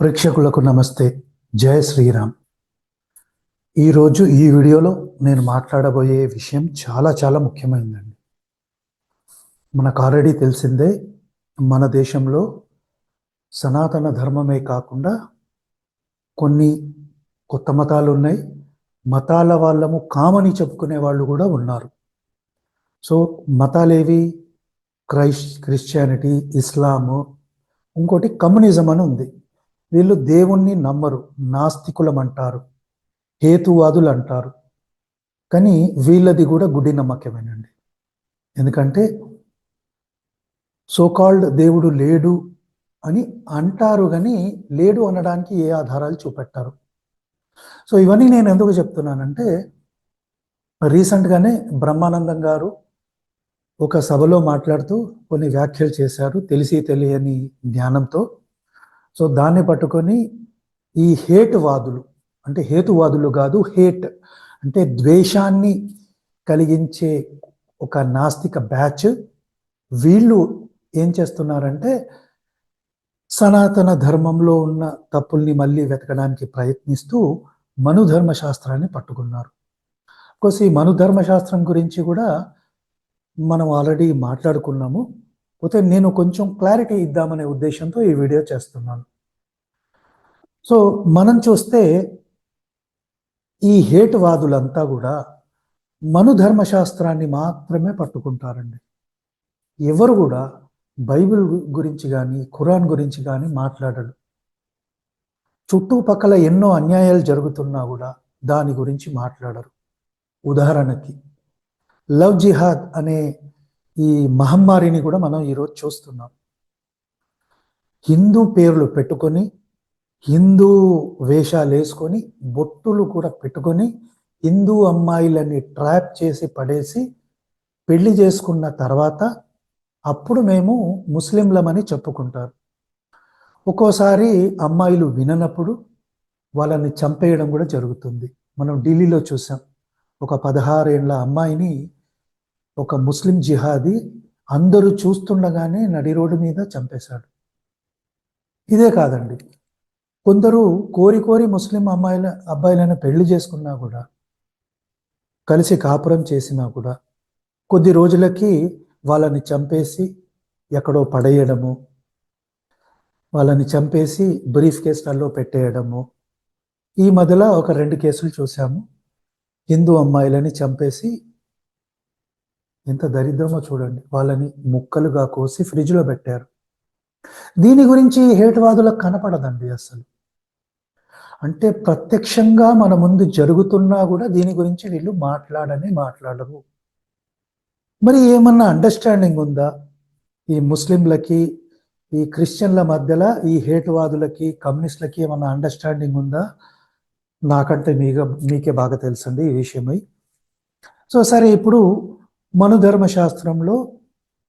ప్రేక్షకులకు నమస్తే. జయ శ్రీరామ్. ఈరోజు ఈ వీడియోలో నేను మాట్లాడబోయే విషయం చాలా చాలా ముఖ్యమైనదండి మనకు ఆల్రెడీ తెలిసిందే మన దేశంలో సనాతన ధర్మమే కాకుండా కొన్ని కొత్త మతాలు ఉన్నాయి. మతాల వాళ్ళము కామని చెప్పుకునే వాళ్ళు కూడా ఉన్నారు. సో మతాలేవి? క్రైస్ క్రిస్టియానిటీ ఇస్లాము ఇంకోటి కమ్యూనిజం అని ఉంది. వీళ్ళు దేవుణ్ణి నమ్మరు నాస్తికులం అంటారు హేతువాదులు అంటారు కానీ వీళ్ళది కూడా గుడి నమ్మకమేనండి. ఎందుకంటే సోకాల్డ్ దేవుడు లేడు అని అంటారు కానీ లేడు అనడానికి ఏ ఆధారాలు చూపెట్టారు. సో ఇవన్నీ నేను ఎందుకు చెప్తున్నానంటే రీసెంట్గానే బ్రహ్మానందం గారు ఒక సభలో మాట్లాడుతూ కొన్ని వ్యాఖ్యలు చేశారు తెలిసి తెలియని జ్ఞానంతో. సో దాన్ని పట్టుకొని ఈ హేట్ వాదులు అంటే హేతువాదులు కాదు హేట్ అంటే ద్వేషాన్ని కలిగించే ఒక నాస్తిక బ్యాచ్. వీళ్ళు ఏం చేస్తున్నారంటే సనాతన ధర్మంలో ఉన్న తప్పుల్ని మళ్ళీ వెతకడానికి ప్రయత్నిస్తూ మనుధర్మ శాస్త్రాన్ని పట్టుకున్నారు. కోసి ఈ మనుధర్మ శాస్త్రం గురించి కూడా మనం ఆల్రెడీ మాట్లాడుకున్నాము. పోతే నేను కొంచెం క్లారిటీ ఇద్దామనే ఉద్దేశంతో ఈ వీడియో చేస్తున్నాను. సో మనం చూస్తే ఈ హేటువాదులంతా కూడా మనుధర్మ శాస్త్రాన్ని మాత్రమే పట్టుకుంటారండి. ఎవరు కూడా బైబిల్ గురించి కానీ ఖురాన్ గురించి కానీ మాట్లాడడు చుట్టుపక్కల ఎన్నో అన్యాయాలు జరుగుతున్నా కూడా దాని గురించి మాట్లాడరు. ఉదాహరణకి లవ్ జిహాద్ అనే ఈ మహమ్మారిని కూడా మనం ఈరోజు చూస్తున్నాం. హిందూ పేర్లు పెట్టుకొని హిందూ వేషాలు వేసుకొని బొట్టులు కూడా పెట్టుకొని హిందూ అమ్మాయిలని ట్రాప్ చేసి పడేసి పెళ్ళి చేసుకున్న తర్వాత అప్పుడు మేము ముస్లింలమని చెప్పుకుంటారు. ఒక్కోసారి అమ్మాయిలు విననప్పుడు వాళ్ళని చంపేయడం కూడా జరుగుతుంది. మనం ఢిల్లీలో చూసాం. ఒక పదహారేళ్ళ అమ్మాయిని ఒక ముస్లిం జిహాదీ అందరూ చూస్తుండగానే నడి రోడ్డు మీద చంపేశాడు. ఇదే కాదండి. కొందరు కోరి కోరి ముస్లిం అమ్మాయిల అబ్బాయిలను పెళ్ళి చేసుకున్నా కూడా కలిసి కాపురం చేసినా కూడా కొద్ది రోజులకి వాళ్ళని చంపేసి ఎక్కడో పడేయడము వాళ్ళని చంపేసి బ్రీఫ్ కేసులలో పెట్టేయడము ఈ మధ్యలో ఒక రెండు కేసులు చూసాము హిందూ అమ్మాయిలని చంపేసి ఎంత దరిద్రమో చూడండి. వాళ్ళని ముక్కలుగా కోసి ఫ్రిడ్జ్లో పెట్టారు. దీని గురించి హేటువాదులకు కనపడదండి అసలు. అంటే ప్రత్యక్షంగా మన ముందు జరుగుతున్నా కూడా దీని గురించి వీళ్ళు మాట్లాడని మాట్లాడరు. మరి ఏమన్నా అండర్స్టాండింగ్ ఉందా? ఈ ముస్లింలకి ఈ క్రిస్టియన్ల మధ్యలో ఈ హేటువాదులకి కమ్యూనిస్టులకి ఏమన్నా అండర్స్టాండింగ్ ఉందా? నాకంటే మీగా మీకే బాగా తెలుసండి ఈ విషయమై. సో సరే ఇప్పుడు మనుధర్మ శాస్త్రంలో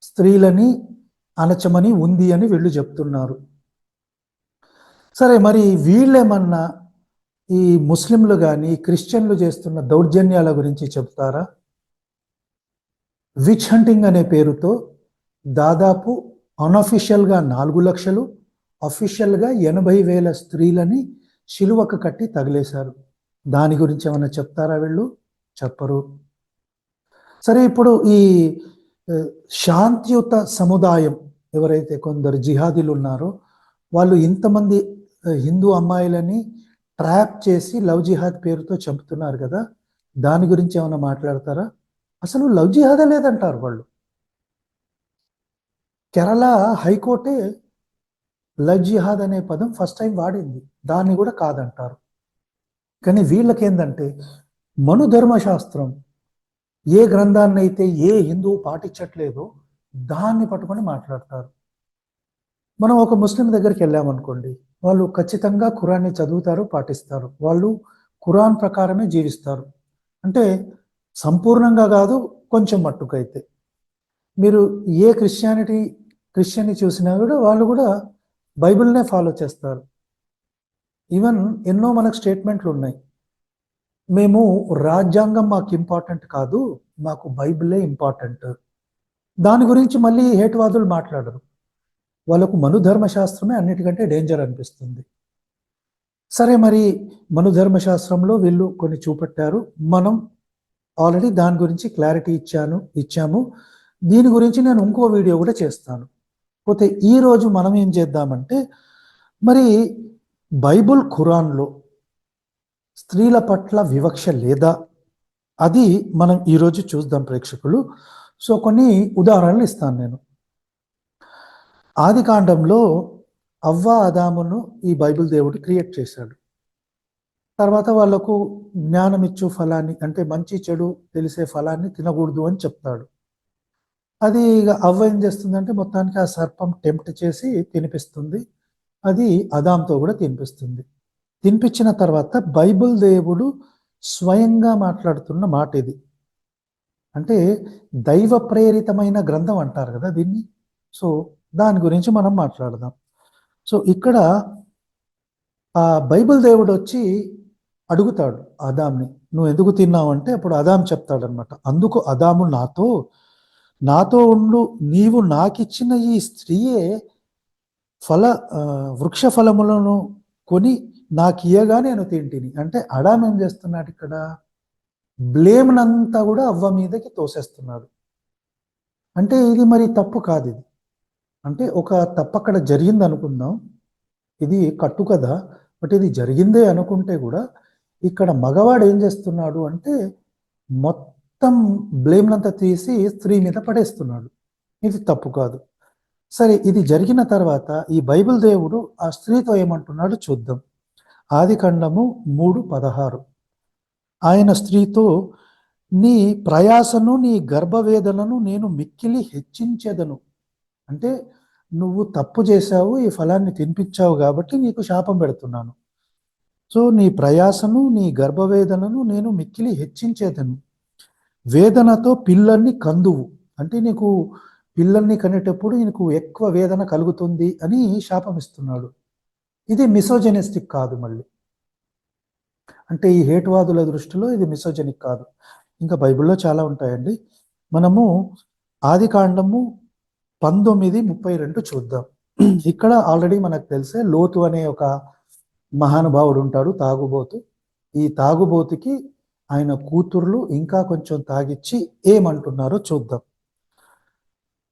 స్త్రీలని అనచమని ఉంది అని వీళ్ళు చెప్తున్నారు. సరే మరి వీళ్ళేమన్నా ఈ ముస్లింలు కానీ క్రిస్టియన్లు చేస్తున్న దౌర్జన్యాల గురించి చెప్తారా? విచ్ హంటింగ్ అనే పేరుతో దాదాపు అన్అఫీషియల్గా నాలుగు లక్షలు అఫీషియల్గా ఎనభై వేల స్త్రీలని శిలువకు కట్టి తగిలేశారు. దాని గురించి ఏమైనా చెప్తారా వీళ్ళు? చెప్పరు. సరే ఇప్పుడు ఈ శాంతియుత సముదాయం ఎవరైతే కొందరు జిహాదీలు ఉన్నారో వాళ్ళు ఇంతమంది హిందూ అమ్మాయిలని ట్రాప్ చేసి లవ్ జిహాద్ పేరుతో చంపుతున్నారు కదా దాని గురించి ఏమైనా మాట్లాడతారా? అసలు లవ్ జిహాదే లేదంటారు వాళ్ళు. కేరళ హైకోర్టే లవ్ జిహాద్ అనే పదం ఫస్ట్ టైం వాడింది. దాన్ని కూడా కాదంటారు. కానీ వీళ్ళకేందంటే మనుధర్మశాస్త్రం ఏ గ్రంథాన్ని అయితే ఏ హిందువు పాటించట్లేదో దాన్ని పట్టుకొని మాట్లాడతారు. మనం ఒక ముస్లిం దగ్గరికి వెళ్ళామనుకోండి వాళ్ళు ఖచ్చితంగా ఖురాన్ని చదువుతారు పాటిస్తారు. వాళ్ళు ఖురాన్ ప్రకారమే జీవిస్తారు. అంటే సంపూర్ణంగా కాదు కొంచెం మట్టుకైతే. మీరు ఏ క్రిస్టియానిటీ క్రిస్టియన్ని చూసినా కూడా వాళ్ళు కూడా బైబిల్నే ఫాలో చేస్తారు. ఈవెన్ ఎన్నో మనకు స్టేట్మెంట్లు ఉన్నాయి. మేము రాజ్యాంగం మాకు ఇంపార్టెంట్ కాదు మాకు బైబిలే ఇంపార్టెంట్ దాని గురించి మళ్ళీ హేటువాదులు మాట్లాడరు. వాళ్ళకు మనుధర్మశాస్త్రమే అన్నిటికంటే డేంజర్ అనిపిస్తుంది. సరే మరి మనుధర్మశాస్త్రంలో వీళ్ళు కొన్ని చూపెట్టారు. మనం ఆల్రెడీ దాని గురించి క్లారిటీ ఇచ్చాను ఇచ్చాము. దీని గురించి నేను ఇంకో వీడియో కూడా చేస్తాను. పోతే ఈరోజు మనం ఏం చేద్దామంటే మరి బైబుల్ ఖురాన్లో స్త్రీల పట్ల వివక్ష లేదా? అది మనం ఈరోజు చూద్దాం ప్రేక్షకులు. సో కొన్ని ఉదాహరణలు ఇస్తాను నేను. ఆది కాండంలో అవ్వ అదామును ఈ బైబిల్ దేవుడు క్రియేట్ చేశాడు. తర్వాత వాళ్ళకు జ్ఞానం ఇచ్చు ఫలాన్ని అంటే మంచి చెడు తెలిసే ఫలాన్ని తినకూడదు అని చెప్తాడు. అది ఇక అవ్వ ఏం చేస్తుందంటే మొత్తానికి ఆ సర్పం టెంప్ట్ చేసి తినిపిస్తుంది. అది అదాంతో కూడా తినిపిస్తుంది. తినిపించిన తర్వాత బైబిల్ దేవుడు స్వయంగా మాట్లాడుతున్న మాట ఇది. అంటే దైవ ప్రేరితమైన గ్రంథం అంటారు కదా దీన్ని. సో దాని గురించి మనం మాట్లాడదాం. సో ఇక్కడ ఆ బైబిల్ దేవుడు వచ్చి అడుగుతాడు అదాంని నువ్వు ఎందుకు తిన్నావు? అంటే అప్పుడు అదాం చెప్తాడనమాట అందుకు అదాము నాతో నాతో ఉండు నీవు నాకిచ్చిన ఈ స్త్రీయే ఫల వృక్ష ఫలములను కొని నాకు ఇయ్యగా నేను తింటిని. అంటే అడామ్ ఏం చేస్తున్నాడు ఇక్కడ? బ్లేమ్నంతా కూడా అవ్వ మీదకి తోసేస్తున్నాడు. అంటే ఇది మరి తప్పు కాదు ఇది. అంటే ఒక తప్పు అక్కడ జరిగింది అనుకుందాం. ఇది కట్టు కదా. బట్ ఇది జరిగిందే అనుకుంటే కూడా ఇక్కడ మగవాడు ఏం చేస్తున్నాడు అంటే మొత్తం బ్లేమ్నంతా తీసి స్త్రీ మీద పడేస్తున్నాడు. ఇది తప్పు కాదు. సరే ఇది జరిగిన తర్వాత ఈ బైబిల్ దేవుడు ఆ స్త్రీతో ఏమంటున్నాడు చూద్దాం. ఆది ఖండము మూడు పదహారు. ఆయన స్త్రీతో నీ ప్రయాసను నీ గర్భవేదనను నేను మిక్కిలి హెచ్చించేదను. అంటే నువ్వు తప్పు చేశావు ఈ ఫలాన్ని తినిపించావు కాబట్టి నీకు శాపం పెడుతున్నాను. సో నీ ప్రయాసను నీ గర్భవేదనను నేను మిక్కిలి హెచ్చించేదను. వేదనతో పిల్లల్ని కందువు. అంటే నీకు పిల్లల్ని కనేటప్పుడు నీకు ఎక్కువ వేదన కలుగుతుంది అని శాపం ఇస్తున్నాడు. ఇది మిసోజెనిస్టిక్ కాదు మళ్ళీ. అంటే ఈ హేటువాదుల దృష్టిలో ఇది మిసోజెనిక్ కాదు. ఇంకా బైబిల్లో చాలా ఉంటాయండి. మనము ఆది కాండము పంతొమ్మిది ముప్పై రెండు చూద్దాం. ఇక్కడ ఆల్రెడీ మనకు తెలిసే లోతు అనే ఒక మహానుభావుడు ఉంటాడు తాగుబోతు. ఈ తాగుబోతుకి ఆయన కూతుర్లు ఇంకా కొంచెం తాగిచ్చి ఏమంటున్నారో చూద్దాం.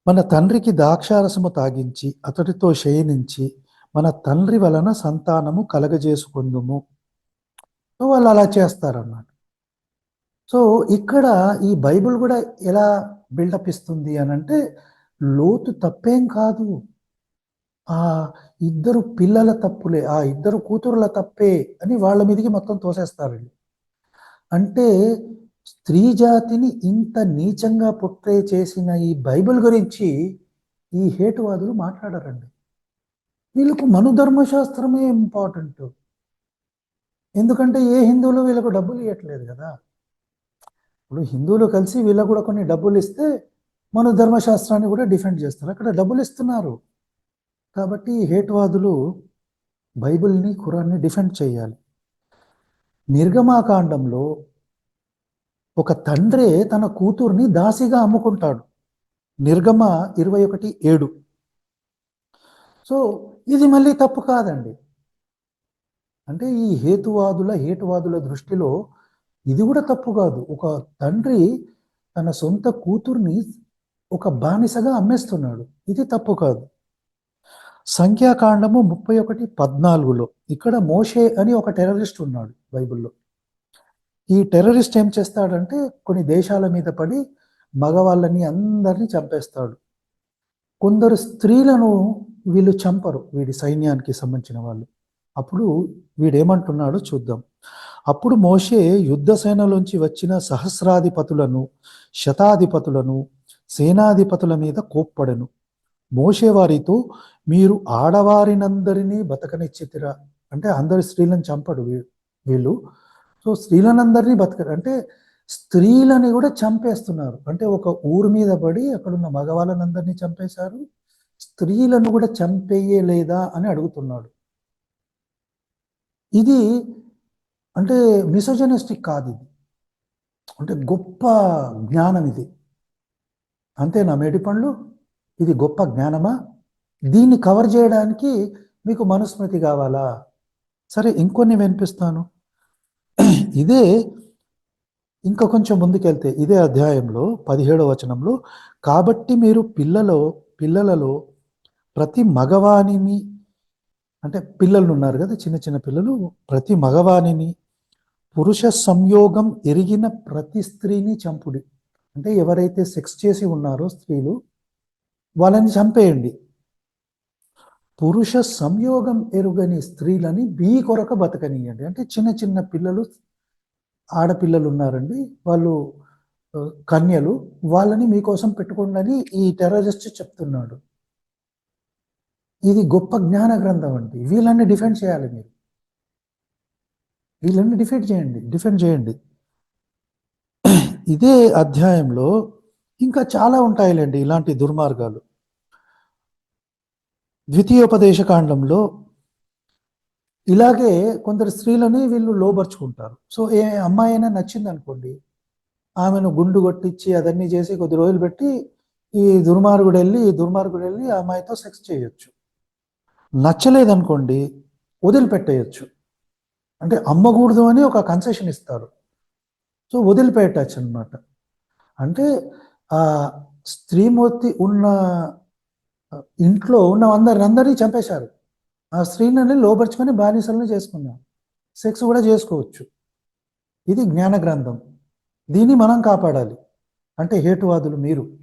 మన తండ్రికి ద్రాక్షారసము తాగించి అతడితో శయనించి మన తండ్రి వలన సంతానము కలగజేసుకుందుము. సో వాళ్ళు అలా చేస్తారన్నమాట. సో ఇక్కడ ఈ బైబిల్ కూడా ఎలా బిల్డప్ ఇస్తుంది అని అంటే లోతు తప్పేం కాదు. ఆ ఇద్దరు పిల్లల తప్పులే ఆ ఇద్దరు కూతురుల తప్పే అని వాళ్ళ మీదకి మొత్తం తోసేస్తారండి అంటే స్త్రీ జాతిని ఇంత నీచంగా పుట్టే చేసిన ఈ బైబిల్ గురించి ఈ హేటువాదులు మాట్లాడారండి. వీళ్ళకు మనుధర్మశాస్త్రమే ఇంపార్టెంట్ ఎందుకంటే ఏ హిందువులు వీళ్ళకు డబ్బులు ఇవ్వట్లేదు కదా? ఇప్పుడు హిందువులు కలిసి వీళ్ళకు కూడా కొన్ని డబ్బులు ఇస్తే మన ధర్మశాస్త్రాన్ని కూడా డిఫెండ్ చేస్తారు. అక్కడ డబ్బులు ఇస్తున్నారు. కాబట్టి హేట్వాదులు బైబిల్ని ఖురాన్ని డిఫెండ్ చేయాలి. నిర్గమాకాండంలో ఒక తండ్రే తన కూతుర్ని దాసిగా అమ్ముకుంటాడు. నిర్గమ ఇరవై ఒకటి ఏడు. సో ఇది మళ్ళీ తప్పు కాదండి. అంటే ఈ హేతువాదుల హేతువాదుల దృష్టిలో ఇది కూడా తప్పు కాదు. ఒక తండ్రి తన సొంత కూతుర్ని ఒక బానిసగా అమ్మేస్తున్నాడు. ఇది తప్పు కాదు. సంఖ్యాకాండము ముప్పై ఒకటి పద్నాలుగులో ఇక్కడ మోషే అని ఒక టెర్రరిస్ట్ ఉన్నాడు బైబిల్లో. ఈ టెర్రరిస్ట్ ఏం చేస్తాడంటే కొన్ని దేశాల మీద పడి మగవాళ్ళని అందరినీ చంపేస్తాడు. కొందరు స్త్రీలను వీళ్ళు చంపరు వీడి సైన్యానికి సంబంధించిన వాళ్ళు. అప్పుడు వీడేమంటున్నాడో చూద్దాం. అప్పుడు మోషే యుద్ధ సేనలోంచి వచ్చిన సహస్రాధిపతులను శతాధిపతులను సేనాధిపతుల మీద కోప్పడను. మోషే వారితో మీరు ఆడవారినందరినీ బతకనిచ్చితిరా. అంటే అందరి స్త్రీలను చంపడు వీళ్ళు. సో స్త్రీలనందరినీ బతకరు అంటే స్త్రీలని కూడా చంపేస్తున్నారు. అంటే ఒక ఊరు మీద పడి అక్కడున్న మగవాళ్ళనందరినీ చంపేశారు. స్త్రీలను కూడా చంపేయలేదా అని అడుగుతున్నాడు. ఇది అంటే మిసోజనిస్టిక్ కాదు ఇది. అంటే గొప్ప జ్ఞానం ఇది. అంతేనా మేడి పండ్లు? ఇది గొప్ప జ్ఞానమా? దీన్ని కవర్ చేయడానికి మీకు మనుస్మృతి కావాలా? సరే ఇంకొన్ని వినిపిస్తాను. ఇదే ఇంకా కొంచెం ముందుకెళ్తే ఇదే అధ్యాయంలో పదిహేడవ వచనంలో కాబట్టి మీరు పిల్లలో పిల్లలలో ప్రతి మగవాణిని అంటే పిల్లలు ఉన్నారు కదా చిన్న చిన్న పిల్లలు ప్రతి మగవాణిని పురుష సంయోగం ఎరిగిన ప్రతి స్త్రీని చంపుడి. అంటే ఎవరైతే సెక్స్ చేసి ఉన్నారో స్త్రీలు వాళ్ళని చంపేయండి. పురుష సంయోగం ఎరుగని స్త్రీలని బీ కొరక బతకనియండి. అంటే చిన్న చిన్న పిల్లలు ఆడపిల్లలు ఉన్నారండి వాళ్ళు కన్యలు. వాళ్ళని మీకోసం పెట్టుకోండి అని ఈ టెర్రరిస్ట్ చెప్తున్నాడు. ఇది గొప్ప జ్ఞాన గ్రంథం అండి. వీళ్ళని డిఫెండ్ చేయాలి మీరు. వీళ్ళని డిఫెండ్ చేయండి. డిఫెండ్ చేయండి. ఇదే అధ్యాయంలో ఇంకా చాలా ఉంటాయిలేండి ఇలాంటి దుర్మార్గాలు. ద్వితీయోపదేశ కాండంలో ఇలాగే కొందరు స్త్రీలని వీళ్ళు లోబర్చుకుంటారు. సో ఏ అమ్మాయి అయినా నచ్చింది అనుకోండి ఆమెను గుండు కొట్టించి అదన్నీ చేసి కొద్ది రోజులు పెట్టి ఈ దుర్మార్గుడు వెళ్ళి ఈ దుర్మార్గుడు వెళ్ళి ఆ అమ్మాయితో సెక్స్ చేయొచ్చు. నచ్చలేదనుకోండి వదిలిపెట్టేయచ్చు. అంటే అమ్మకూడదు అని ఒక కన్సెషన్ ఇస్తారు. సో వదిలిపెట్టచ్చు అనమాట అంటే ఆ స్త్రీమూర్తి ఉన్న ఇంట్లో ఉన్న అందరిని అందరినీ చంపేశారు. ఆ స్త్రీని లోపరుచుకొని బానిసలను చేసుకున్నాం సెక్స్ కూడా చేసుకోవచ్చు. ఇది జ్ఞాన గ్రంథం. దీన్ని మనం కాపాడాలి. అంటే హేటువాదులు మీరు.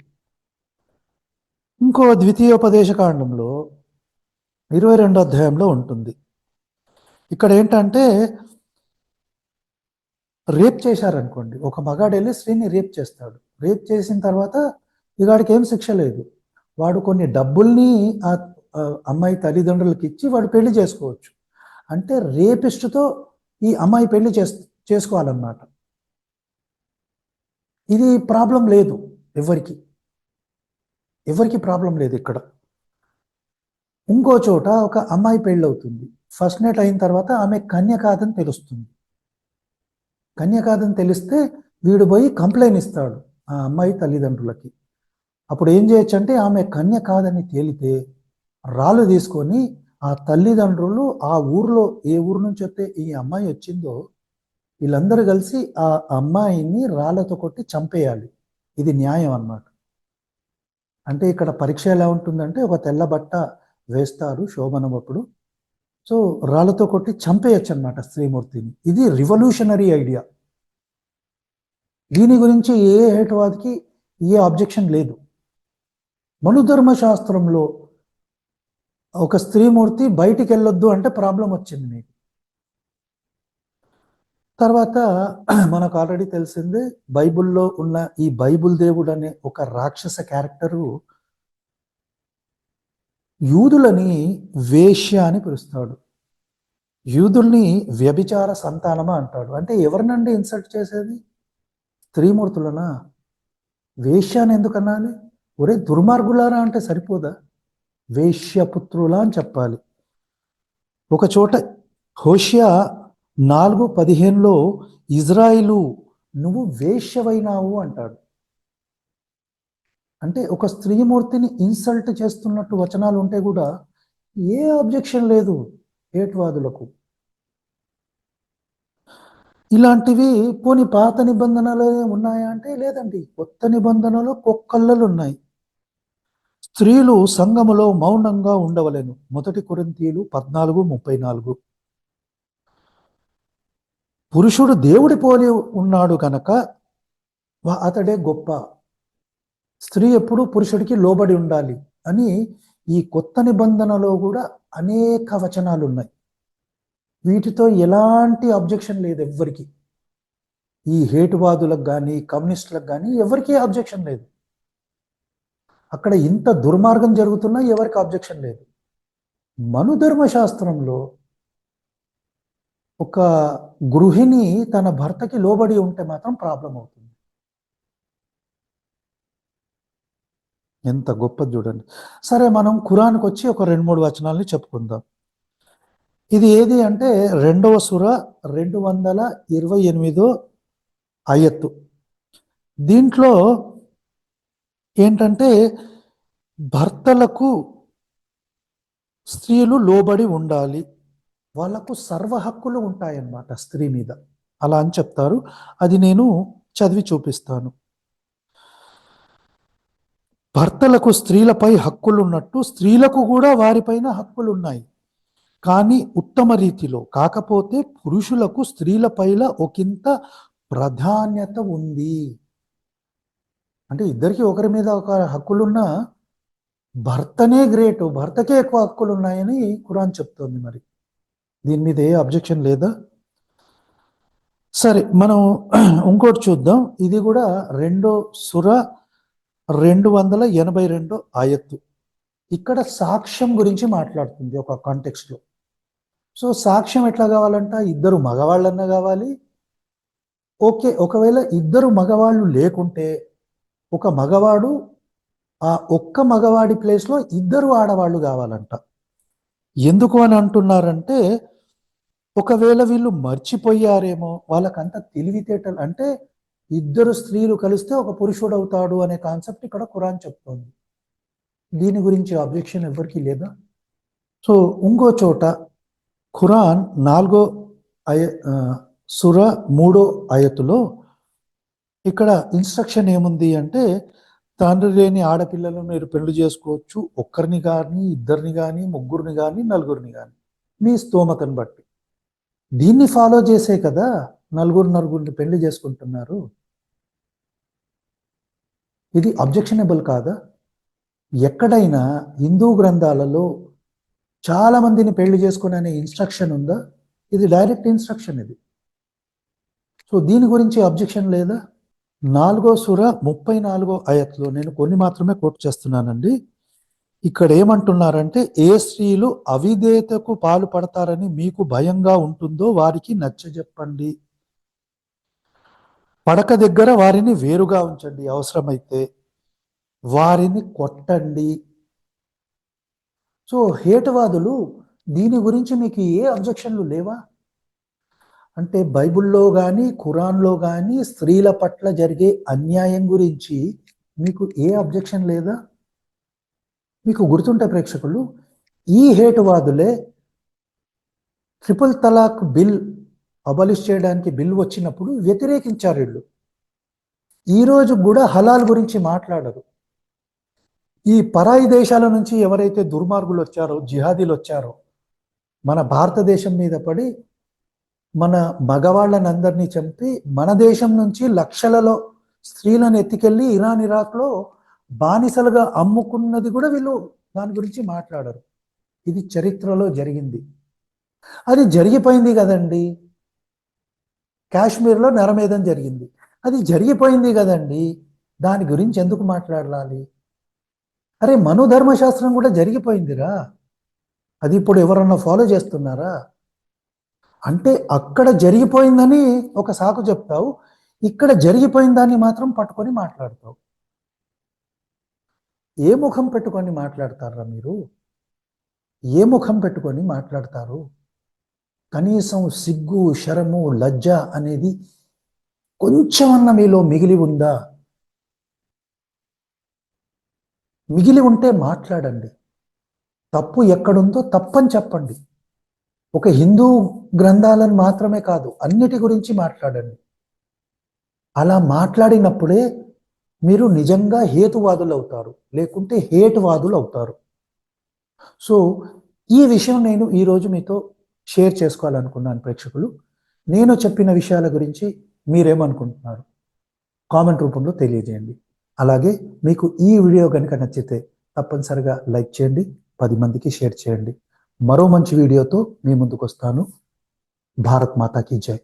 ఇంకో ద్వితీయోపదేశ కాండంలో ఇరవై రెండో అధ్యాయంలో ఉంటుంది. ఇక్కడ ఏంటంటే రేప్ చేశారనుకోండి. ఒక మగాడు వెళ్ళి స్త్రీని రేప్ చేస్తాడు. రేప్ చేసిన తర్వాత ఇవాడికి ఏం శిక్ష లేదు. వాడు కొన్ని డబ్బుల్ని ఆ అమ్మాయి తల్లిదండ్రులకి ఇచ్చి వాడు పెళ్ళి చేసుకోవచ్చు. అంటే రేపిస్టుతో ఈ అమ్మాయి పెళ్ళి చేస్ చేసుకోవాలన్నమాట. ఇది ప్రాబ్లం లేదు ఎవరికి. ఎవరికి ప్రాబ్లం లేదు ఇక్కడ. ఇంకో చోట ఒక అమ్మాయి పెళ్ళి అవుతుంది ఫస్ట్ నైట్ అయిన తర్వాత ఆమె కన్య కాదని తెలుస్తుంది. కన్య కాదని తెలిస్తే వీడు పోయి కంప్లైంట్ ఇస్తాడు ఆ అమ్మాయి తల్లిదండ్రులకి. అప్పుడు ఏం చేయొచ్చు అంటే ఆమె కన్య కాదని తేలితే రాళ్ళు తీసుకొని ఆ తల్లిదండ్రులు ఆ ఊర్లో ఏ ఊరు నుంచి వస్తే ఈ అమ్మాయి వచ్చిందో వీళ్ళందరూ కలిసి ఆ అమ్మాయిని రాళ్ళతో కొట్టి చంపేయాలి. ఇది న్యాయం అన్నమాట. అంటే ఇక్కడ పరీక్ష ఎలా ఉంటుందంటే ఒక తెల్ల బట్ట వేస్తారు శోభనం అప్పుడు. సో రాళ్ళతో కొట్టి చంపేయచ్చు అనమాట స్త్రీమూర్తిని. ఇది రివల్యూషనరీ ఐడియా దీని గురించి ఏ హేతువాదికి ఏ అబ్జెక్షన్ లేదు. మనుధర్మ శాస్త్రంలో ఒక స్త్రీమూర్తి బయటికి వెళ్ళొద్దు అంటే ప్రాబ్లం వచ్చింది మీకు. తర్వాత మనకు ఆల్రెడీ తెలిసిందే బైబిల్లో ఉన్న ఈ బైబుల్ దేవుడు అనే ఒక రాక్షస క్యారెక్టరు యూదులని వేష్య అని పిలుస్తాడు. యూదుల్ని వ్యభిచార సంతానమా అంటాడు. అంటే ఎవరినండి ఇన్సల్ట్ చేసేది? స్త్రీమూర్తులనా? వేశ్య అని ఒరే దుర్మార్గులారా అంటే సరిపోదా? వేశ్యపుత్రులా అని చెప్పాలి. ఒకచోట హోషియా నాలుగు పదిహేనులో ఇజ్రాయిలు నువ్వు వేష్యవైనావు అంటాడు. అంటే ఒక స్త్రీమూర్తిని ఇన్సల్ట్ చేస్తున్నట్టు వచనాలు ఉంటే కూడా ఏ అబ్జెక్షన్ లేదు ఏట్వాదులకు. ఇలాంటివి పోని పాత నిబంధనలు ఉన్నాయా అంటే లేదండి. కొత్త నిబంధనలు కొక్కల్లలు ఉన్నాయి. స్త్రీలు సంఘములో మౌనంగా ఉండవలేను. మొదటి కొరింతీయులు పద్నాలుగు ముప్పై నాలుగు. పురుషుడు దేవుడి పోలి ఉన్నాడు కనుక వా- అతడే గొప్ప. స్త్రీ ఎప్పుడు పురుషుడికి లోబడి ఉండాలి అని ఈ కొత్త నిబంధనలో కూడా అనేక వచనాలు ఉన్నాయి వీటితో ఎలాంటి అబ్జెక్షన్ లేదు ఎవ్వరికి. ఈ హేటువాదులకు కానీ కమ్యూనిస్టులకు కానీ ఎవరికీ అబ్జెక్షన్ లేదు. అక్కడ ఇంత దుర్మార్గం జరుగుతున్నా ఎవరికి అబ్జెక్షన్ లేదు. మనుధర్మ శాస్త్రంలో ఒక గృహిణి తన భర్తకి లోబడి ఉంటే మాత్రం ప్రాబ్లం అవుతుంది. ఎంత గొప్పది చూడండి. సరే మనం ఖురాన్కి వచ్చి ఒక రెండు మూడు వచనాలని చెప్పుకుందాం. ఇది ఏది అంటే రెండవ సుర రెండు వందల ఇరవై ఎనిమిదో అయ్యత్తు దీంట్లో ఏంటంటే భర్తలకు స్త్రీలు లోబడి ఉండాలి. వాళ్ళకు సర్వ హక్కులు ఉంటాయన్నమాట స్త్రీ మీద. అలా అని చెప్తారు. అది నేను చదివి చూపిస్తాను. భర్తలకు స్త్రీలపై హక్కులు ఉన్నట్టు స్త్రీలకు కూడా వారిపైన హక్కులు ఉన్నాయి. కానీ ఉత్తమ రీతిలో కాకపోతే పురుషులకు స్త్రీలపైన ఒకంత ప్రాధాన్యత ఉంది. అంటే ఇద్దరికి ఒకరి మీద ఒక హక్కులున్నా భర్తనే గ్రేట్ భర్తకే ఎక్కువ హక్కులు ఉన్నాయని ఖురాన్ చెప్తోంది మరి. దీని మీద ఏ అబ్జెక్షన్ లేదా? సరే మనం ఇంకోటి చూద్దాం. ఇది కూడా రెండో సుర రెండు వందల ఎనభై రెండో ఆయత్తు. ఇక్కడ సాక్ష్యం గురించి మాట్లాడుతుంది ఒక కాంటెక్స్ట్లో సో సాక్ష్యం ఎట్లా కావాలంట? ఇద్దరు మగవాళ్ళన్నా కావాలి. ఓకే ఒకవేళ ఇద్దరు మగవాళ్ళు లేకుంటే ఒక మగవాడు ఆ ఒక్క మగవాడి ప్లేస్లో ఇద్దరు ఆడవాళ్ళు కావాలంట. ఎందుకు అని అంటున్నారంటే ఒకవేళ వీళ్ళు మర్చిపోయారేమో వాళ్ళకంత తెలివితేటలు అంటే ఇద్దరు స్త్రీలు కలిస్తే ఒక పురుషుడు అవుతాడు అనే కాన్సెప్ట్ ఇక్కడ ఖురాన్ చెప్తోంది. దీని గురించి అబ్జెక్షన్ ఎవరికీ లేదా? సో ఇంకో చోట ఖురాన్ నాలుగో అయ సుర మూడో ఆయతులో ఇక్కడ ఇన్స్ట్రక్షన్ ఏముంది అంటే తండ్రి లేని ఆడపిల్లలను మీరు పెళ్ళి చేసుకోవచ్చు. ఒక్కరిని కానీ ఇద్దరిని కానీ ముగ్గురిని కానీ నలుగురిని కానీ మీ స్తోమతను బట్టి. దీన్ని ఫాలో చేసే కదా నలుగురు నలుగురిని పెళ్ళి చేసుకుంటున్నారు. ఇది అబ్జెక్షనబుల్ కాదా? ఎక్కడైనా హిందూ గ్రంథాలలో చాలా మందిని పెళ్ళి చేసుకునే అనే ఇన్స్ట్రక్షన్ ఉందా? ఇది డైరెక్ట్ ఇన్స్ట్రక్షన్ ఇది. సో దీని గురించి అబ్జెక్షన్ లేదా? నాలుగో సుర ముప్పై నాలుగో అయత్లో నేను కొన్ని మాత్రమే కోట్ చేస్తున్నానండి. ఇక్కడ ఏమంటున్నారంటే ఏ స్త్రీలు అవిధేతకు పాలు పడతారని మీకు భయంగా ఉంటుందో వారికి నచ్చజెప్పండి. పడక దగ్గర వారిని వేరుగా ఉంచండి అవసరమైతే వారిని కొట్టండి. సో హేటవాదులు దీని గురించి మీకు ఏ అబ్జెక్షన్లు లేవా? అంటే బైబిల్లో కానీ ఖురాన్లో కానీ స్త్రీల పట్ల జరిగే అన్యాయం గురించి మీకు ఏ అబ్జెక్షన్ లేదా? మీకు గుర్తుంటే ప్రేక్షకులు ఈ హేటువాదులే ట్రిపుల్ తలాక్ బిల్ అబలిష్ చేయడానికి బిల్ వచ్చినప్పుడు వ్యతిరేకించారు వీళ్ళు. ఈరోజు కూడా హలాల్ గురించి మాట్లాడరు. ఈ పరాయి దేశాల నుంచి ఎవరైతే దుర్మార్గులు వచ్చారో జిహాదీలు వచ్చారో మన భారతదేశం మీద పడి మన మగవాళ్ళని అందరినీ చంపి మన దేశం నుంచి లక్షలలో స్త్రీలను ఎత్తికెళ్ళి ఇరాన్ ఇరాక్లో బానిసలుగా అమ్ముకున్నది కూడా వీళ్ళు దాని గురించి మాట్లాడరు. ఇది చరిత్రలో జరిగింది. అది జరిగిపోయింది కదండి. కాశ్మీర్లో నరమేధం జరిగింది. అది జరిగిపోయింది కదండి. దాని గురించి ఎందుకు మాట్లాడాలి? అరే మనోధర్మశాస్త్రం కూడా జరిగిపోయిందిరా. అది ఇప్పుడు ఎవరన్నా ఫాలో చేస్తున్నారా? అంటే అక్కడ జరిగిపోయిందని ఒక సాకు చెప్తావు ఇక్కడ జరిగిపోయిన దాన్ని మాత్రం పట్టుకొని మాట్లాడతావు. ఏ ముఖం పెట్టుకొని మాట్లాడతారా మీరు? ఏ ముఖం పెట్టుకొని మాట్లాడతారు? కనీసం సిగ్గు శరము లజ్జ అనేది కొంచెమన్న మీలో మిగిలి ఉందా? మిగిలి ఉంటే మాట్లాడండి. తప్పు ఎక్కడుందో తప్పని చెప్పండి. ఒక హిందూ గ్రంథాలను మాత్రమే కాదు అన్నిటి గురించి మాట్లాడండి. అలా మాట్లాడినప్పుడే మీరు నిజంగా హేతువాదులు అవుతారు లేకుంటే హేటువాదులు అవుతారు. సో ఈ విషయం నేను ఈరోజు మీతో షేర్ చేసుకోవాలనుకున్నాను ప్రేక్షకులు. నేను చెప్పిన విషయాల గురించి మీరేమనుకుంటున్నారు? కామెంట్ రూపంలో తెలియజేయండి. అలాగే మీకు ఈ వీడియో కనుక నచ్చితే తప్పనిసరిగా లైక్ చేయండి పది మందికి షేర్ చేయండి. మరో మంచి వీడియోతో మీ ముందుకు వస్తాను భారత్ మాతాకి జై.